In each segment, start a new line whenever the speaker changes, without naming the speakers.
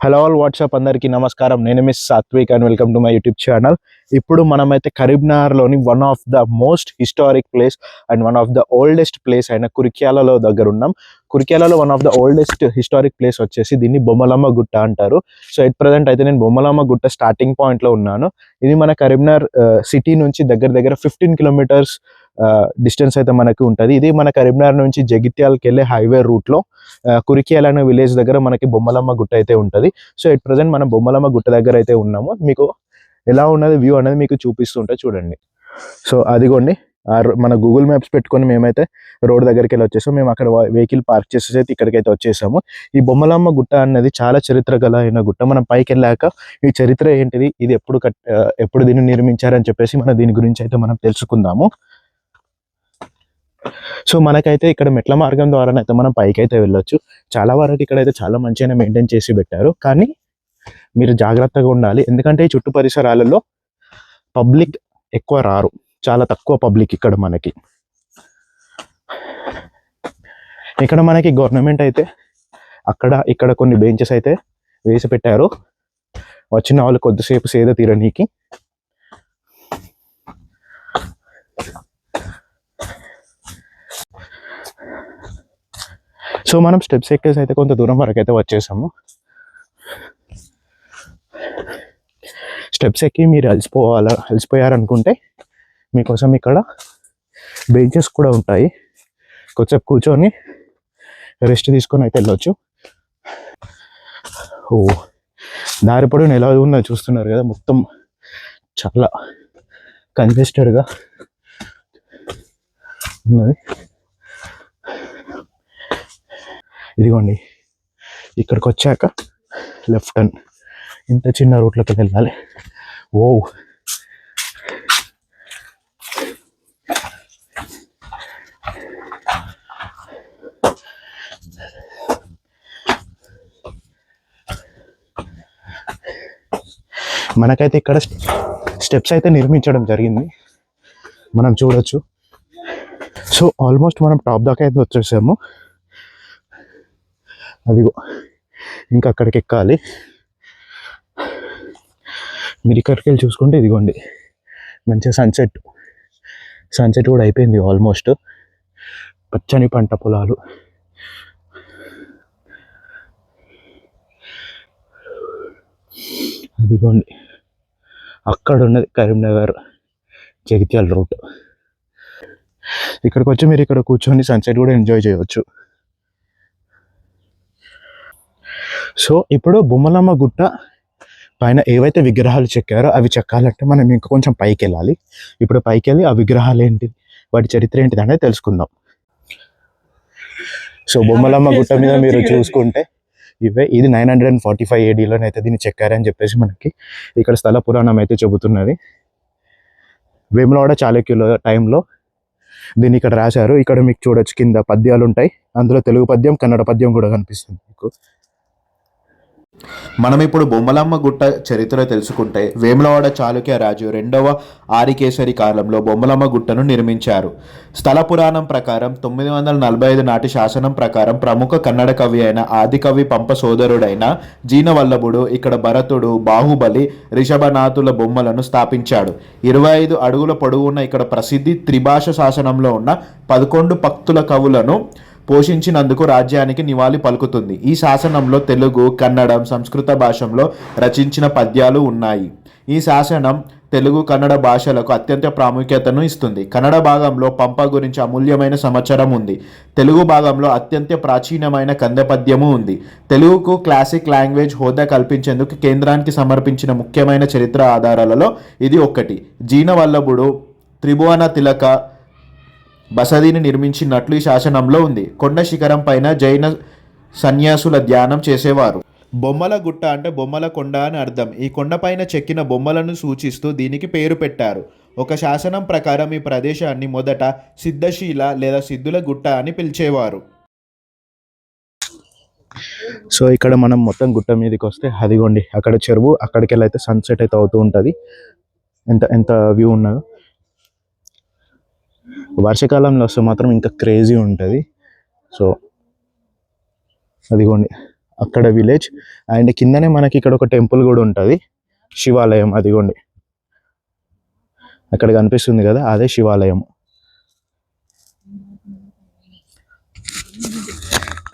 Hello all WhatsApp అందరికీ నమస్కారం. నేను miss Sathvik and welcome to my YouTube channel ఇప్పుడు మనమైతే కరీంనగర్లోని one of the most historic place and one of the oldest place అయిన కురిక్యాలలో దగ్గర ఉన్నాం కురిక్యాలలో one of the oldest historic place వచ్చేసి దీన్ని బొమ్మలమ్మ గుట్ట అంటారు. సో ఎట్ ప్రజెంట్ అయితే నేను బొమ్మలమ్మ గుట్ట స్టార్టింగ్ పాయింట్లో ఉన్నాను. ఇది మన కరీంనగర్ uh, సిటీ నుంచి దగ్గర దగ్గర ఫిఫ్టీన్ కిలోమీటర్స్ డిస్టెన్స్ అయితే మనకి ఉంటుంది. ఇది మన కరీంనగర్ నుంచి జగిత్యాలకి వెళ్ళే హైవే రూట్లో కురికియాల అనే విలేజ్ దగ్గర మనకి బొమ్మలమ్మ గుట్ట అయితే ఉంటుంది. సో ఎట్ ప్రజెంట్ మనం బొమ్మలమ్మ గుట్ట దగ్గర అయితే ఉన్నాము. మీకు ఎలా ఉన్నది వ్యూ అనేది మీకు చూపిస్తుంటే చూడండి. సో అదిగోండి. ఆ మన గూగుల్ మ్యాప్స్ పెట్టుకొని మేమైతే రోడ్ దగ్గరికి వెళ్ళి వచ్చేసాం మేము అక్కడ వెహికల్ పార్క్ చేసేసి ఇక్కడికైతే వచ్చేసాము. ఈ బొమ్మలమ్మ గుట్ట అన్నది చాలా చరిత్ర గల అయిన గుట్ట. మనం పైకి వెళ్ళాక ఈ చరిత్ర ఏంటిది ఇది ఎప్పుడు కట్ ఎప్పుడు దీన్ని నిర్మించారని చెప్పేసి మనం దీని గురించి అయితే మనం తెలుసుకుందాము. సో మనకైతే ఇక్కడ మెట్ల మార్గం ద్వారానైతే మనం పైకైతే వెళ్ళొచ్చు. చాలా వరకు ఇక్కడైతే చాలా మంచిగానే మెయింటైన్ చేసి పెట్టారు. కానీ మీరు జాగ్రత్తగా ఉండాలి. ఎందుకంటే ఈ చుట్టూ పరిసరాలలో పబ్లిక్ ఎక్కువ రారు. చాలా తక్కువ పబ్లిక్ ఇక్కడ మనకి. ఇక్కడ మనకి గవర్నమెంట్ అయితే అక్కడ ఇక్కడ కొన్ని బెంచెస్ అయితే వేసి పెట్టారు. వచ్చిన వాళ్ళు కొద్దిసేపు సేద తీరనీకి. సో మనం స్టెప్స్ ఎక్కేసి అయితే కొంత దూరం వరకు అయితే వచ్చేసాము. స్టెప్స్ ఎక్కి మీరు అలసిపోవాల అలసిపోయారనుకుంటే మీకోసం ఇక్కడ బెంచెస్ కూడా ఉంటాయి. కొంచెం కూర్చొని రెస్ట్ తీసుకొని అయితే వెళ్ళొచ్చు. ఓ దారి ఎలా ఉందో చూస్తున్నారు కదా మొత్తం చాలా కన్జెస్టెడ్గా ఉన్నది. ఇదిగోండి. ఇక్కడికి వచ్చాక లెఫ్ట్ టర్న్ ఇంత చిన్న రూట్లోకి వెళ్ళాలి. ఓ మనకైతే ఇక్కడ స్టెప్స్ అయితే నిర్మించడం జరిగింది. మనం చూడొచ్చు. సో ఆల్మోస్ట్ మనం టాప్ దాకా అయితే వచ్చేసాము. అదిగో ఇంకా అక్కడికి ఎక్కాలి మీరు ఇక్కడికి వెళ్ళి చూసుకుంటే ఇదిగోండి మంచిగా సన్సెట్ సన్సెట్ కూడా అయిపోయింది ఆల్మోస్ట్ పచ్చని పంట పొలాలు. అదిగోండి అక్కడ ఉన్నది కరీంనగర్ జగిత్యాల రూట్ ఇక్కడికి వచ్చి మీరు ఇక్కడ కూర్చొని సన్సెట్ కూడా ఎంజాయ్ చేయవచ్చు సో ఇప్పుడు బొమ్మలమ్మ గుట్ట పైన ఏవైతే విగ్రహాలు చెక్కారో అవి చెక్కాలంటే మనం ఇంకా కొంచెం పైకి వెళ్ళాలి ఇప్పుడు పైకి వెళ్ళి ఆ విగ్రహాలు ఏంటి వాటి చరిత్ర ఏంటిది అనేది తెలుసుకుందాం. సో బొమ్మలమ్మ గుట్ట మీద మీరు చూసుకుంటే ఇవే ఇది nine hundred and forty five ఏడీలోనైతే దీన్ని చెక్కారని చెప్పేసి మనకి ఇక్కడ స్థల పురాణం అయితే చెబుతున్నది. వేములవాడ చాళుక్యుల టైంలో దీన్ని ఇక్కడ రాశారు. ఇక్కడ మీకు చూడొచ్చు కింద పద్యాలు ఉంటాయి అందులో తెలుగు పద్యం కన్నడ పద్యం కూడా కనిపిస్తుంది మీకు.
మనం ఇప్పుడు బొమ్మలమ్మ గుట్ట చరిత్ర తెలుసుకుంటే వేములవాడ చాళుక్య రాజు రెండవ ఆరికేసరి కాలంలో బొమ్మలమ్మ గుట్టను నిర్మించారు. స్థల పురాణం ప్రకారం తొమ్మిది వందల నలభై ఐదు నాటి శాసనం ప్రకారం ప్రముఖ కన్నడ కవి అయిన ఆదికవి పంప సోదరుడైన జీనవల్లభుడు ఇక్కడ భరతుడు బాహుబలి రిషభనాథుల బొమ్మలను స్థాపించాడు. ఇరవై ఐదు అడుగుల పొడవున్న ఇక్కడ ప్రసిద్ధి త్రిభాష శాసనంలో ఉన్న పదకొండు పక్తుల కవులను పోషించినందుకు రాజ్యానికి నివాళి పలుకుతుంది. ఈ శాసనంలో తెలుగు కన్నడం సంస్కృత భాషల్లో రచించిన పద్యాలు ఉన్నాయి. ఈ శాసనం తెలుగు కన్నడ భాషలకు అత్యంత ప్రాముఖ్యతను ఇస్తుంది. కన్నడ భాగంలో పంప గురించి అమూల్యమైన సమాచారం ఉంది. తెలుగు భాగంలో అత్యంత ప్రాచీనమైన కంద పద్యము ఉంది. తెలుగుకు క్లాసిక్ లాంగ్వేజ్ హోదా కల్పించేందుకు కేంద్రానికి సమర్పించిన ముఖ్యమైన చరిత్ర ఆధారాలలో ఇది ఒకటి జీనవల్లభుడు త్రిభువన తిలక బసదిని నిర్మించినట్లు ఈ శాసనంలో ఉంది. కొండ శిఖరం పైన జైన సన్యాసుల ధ్యానం చేసేవారు. బొమ్మల గుట్ట అంటే బొమ్మల కొండ అని అర్థం. ఈ కొండపైన చెక్కిన బొమ్మలను సూచిస్తూ దీనికి పేరు పెట్టారు. ఒక శాసనం ప్రకారం ఈ ప్రదేశాన్ని మొదట సిద్ధశీల లేదా సిద్ధుల గుట్ట అని పిలిచేవారు.
సో ఇక్కడ మనం మొత్తం గుట్ట మీదకి వస్తే అదిగోండి అక్కడ చెరువు అక్కడికి వెళ్ళి అయితే సన్సెట్ అయితే అవుతూ ఉంటుంది. ఎంత ఎంత వ్యూ ఉన్నదో. వర్షాకాలంలో వస్తే మాత్రం ఇంకా క్రేజీ ఉంటుంది. సో అదిగోండి. అక్కడ విలేజ్ అండ్ కిందనే మనకి ఇక్కడ ఒక టెంపుల్ కూడా ఉంటుంది. శివాలయం అదిగోండి. అక్కడ కనిపిస్తుంది కదా అదే శివాలయం.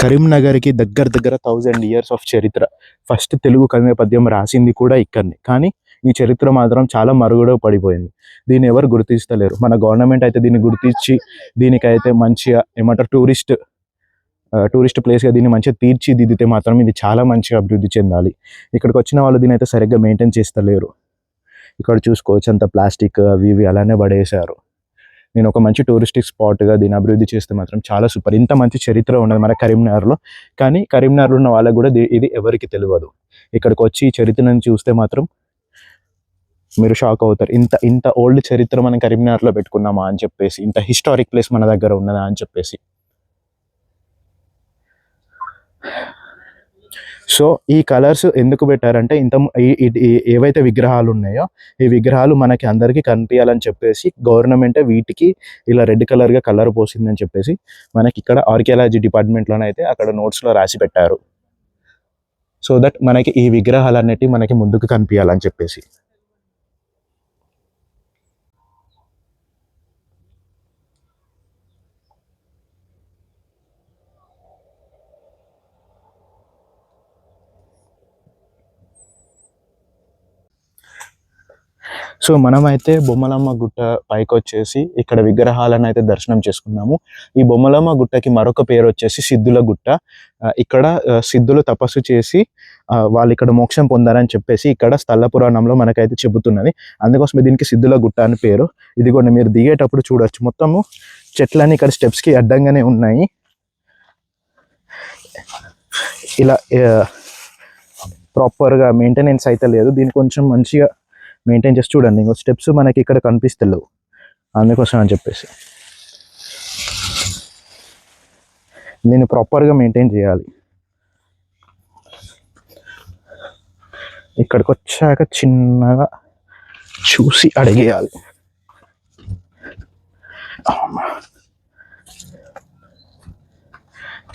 కరీంనగర్కి దగ్గర దగ్గర థౌజండ్ ఇయర్స్ ఆఫ్ చరిత్ర. ఫస్ట్ తెలుగు కవిత పద్యం రాసింది కూడా ఇక్కడనే. కానీ ఈ చరిత్ర మాత్రం చాలా మరుగుడ పడిపోయింది. దీన్ని ఎవరు గుర్తిస్తలేరు. మన గవర్నమెంట్ అయితే దీన్ని గుర్తించి దీనికైతే మంచిగా ఏమంటారు టూరిస్ట్ టూరిస్ట్ ప్లేస్గా దీన్ని మంచిగా తీర్చిదిద్దితే మాత్రం ఇది చాలా మంచిగా అభివృద్ధి చెందాలి. ఇక్కడికి వచ్చిన వాళ్ళు దీని అయితే సరిగ్గా మెయింటైన్ చేస్తలేరు. ఇక్కడ చూసుకోవచ్చు అంత ప్లాస్టిక్ అవి ఇవి అలానే పడేశారు. నేను ఒక మంచి టూరిస్టిక్ స్పాట్గా దీన్ని అభివృద్ధి చేస్తే మాత్రం చాలా సూపర్ ఇంత మంచి చరిత్ర ఉన్నది మన కరీంనగర్లో. కానీ కరీంనగర్లో ఉన్న వాళ్ళకు కూడా ఇది- ఇది ఎవరికి తెలియదు. ఇక్కడికి వచ్చి ఈ చరిత్రను చూస్తే మాత్రం మీరు షాక్ అవుతారు. ఇంత ఇంత ఓల్డ్ చరిత్ర మనం కరీంనగర్లో పెట్టుకున్నామా అని చెప్పేసి ఇంత హిస్టారిక్ ప్లేస్ మన దగ్గర ఉన్నదా అని చెప్పేసి. సో ఈ కలర్స్ ఎందుకు పెట్టారంటే ఇంత ఈ- ఏవైతే విగ్రహాలు ఉన్నాయో ఈ విగ్రహాలు మనకి అందరికీ కనిపించాలని చెప్పేసి గవర్నమెంటే వీటికి ఇలా రెడ్ కలర్గా కలర్ పోసిందని చెప్పేసి మనకి ఇక్కడ ఆర్కియాలజీ డిపార్ట్మెంట్లోనే అయితే అక్కడ నోట్స్లో రాసి పెట్టారు. సో దట్ మనకి ఈ విగ్రహాలు మనకి ముందుకు కనిపించాలని చెప్పేసి. సో మనమైతే బొమ్మలమ్మ గుట్ట పైకి వచ్చేసి ఇక్కడ విగ్రహాలను అయితే దర్శనం చేసుకున్నాము. ఈ బొమ్మలమ్మ గుట్టకి మరొక పేరు వచ్చేసి సిద్ధుల గుట్ట. ఇక్కడ సిద్ధులు తపస్సు చేసి వాళ్ళు ఇక్కడ మోక్షం పొందారని చెప్పేసి ఇక్కడ స్థల పురాణంలో మనకైతే చెబుతున్నది. అందుకోసం దీనికి సిద్ధుల గుట్ట అని పేరు. ఇది కూడా మీరు దిగేటప్పుడు చూడొచ్చు. మొత్తము చెట్లన్నీ ఇక్కడ స్టెప్స్కి అడ్డంగానే ఉన్నాయి. ఇలా ప్రాపర్గా మెయింటెనెన్స్ అయితే లేదు. దీన్ని కొంచెం మంచిగా మెయింటైన్ చేసి చూడండి. ఇంకో స్టెప్స్ మనకి ఇక్కడ కనిపిస్తలేవు. అందుకోసం అని చెప్పేసి. దీన్ని ప్రాపర్గా మెయింటైన్ చేయాలి. ఇక్కడికి వచ్చాక చిన్నగా చూసి అడిగేయాలి.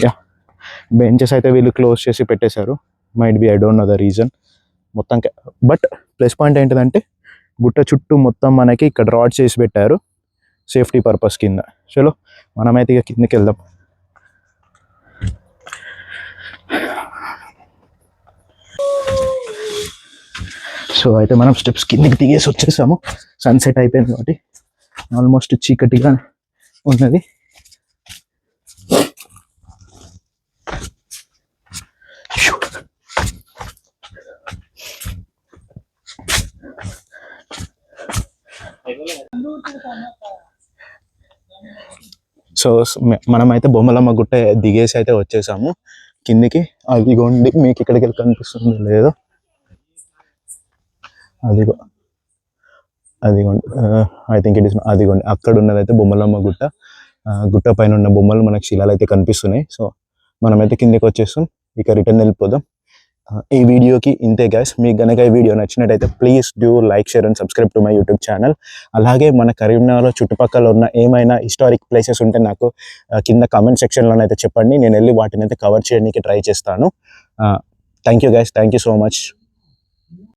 యా. బెంచెస్ అయితే వీళ్ళు క్లోజ్ చేసి పెట్టేశారు. Might be I don't know the reason మొత్తం బట్ ప్లస్ పాయింట్ ఏంటిదంటే గుట్ట చుట్టూ మొత్తం మనకి ఇక్కడ రాడ్ చేసి పెట్టారు సేఫ్టీ పర్పస్ కింద. చలో మనమైతే ఇక కిందకి వెళ్దాం. సో అయితే మనం స్టెప్స్ కిందకి దిగేసి వచ్చేసాము. సన్సెట్ అయిపోయింది కాబట్టి ఆల్మోస్ట్ చీకటిగా ఉన్నది. సో మనమైతే బొమ్మలమ్మ గుట్ట దిగేసి అయితే వచ్చేసాము. కిందికి అదిగోండి మీకు ఇక్కడికి వెళ్ళి కనిపిస్తుంది లేదో. అదిగో అదిగోండి ఐ థింక్ ఇట్ ఇస్ అదిగోండి అక్కడ ఉన్నదైతే బొమ్మలమ్మ గుట్ట. గుట్ట పైన ఉన్న బొమ్మలు మనకు శిలాలు అయితే కనిపిస్తున్నాయి. సో మనమైతే కిందికి వచ్చేస్తాం ఇక రిటర్న్ వెళ్ళిపోదాం. ఈ వీడియోకి ఇంతే గైస్ మీకు కనుక ఈ వీడియో నచ్చినట్టయితే please do like share and subscribe to my YouTube channel అలాగే మన కరీంనగర్ చుట్టుపక్కల ఉన్న ఏమైనా హిస్టారిక్ ప్లేసెస్ ఉంటే నాకు కింద కామెంట్ సెక్షన్లోనైతే అయితే చెప్పండి. నేను వెళ్ళి వాటిని అయితే కవర్ చేయడానికి ట్రై చేస్తాను. Thank you guys thank you so much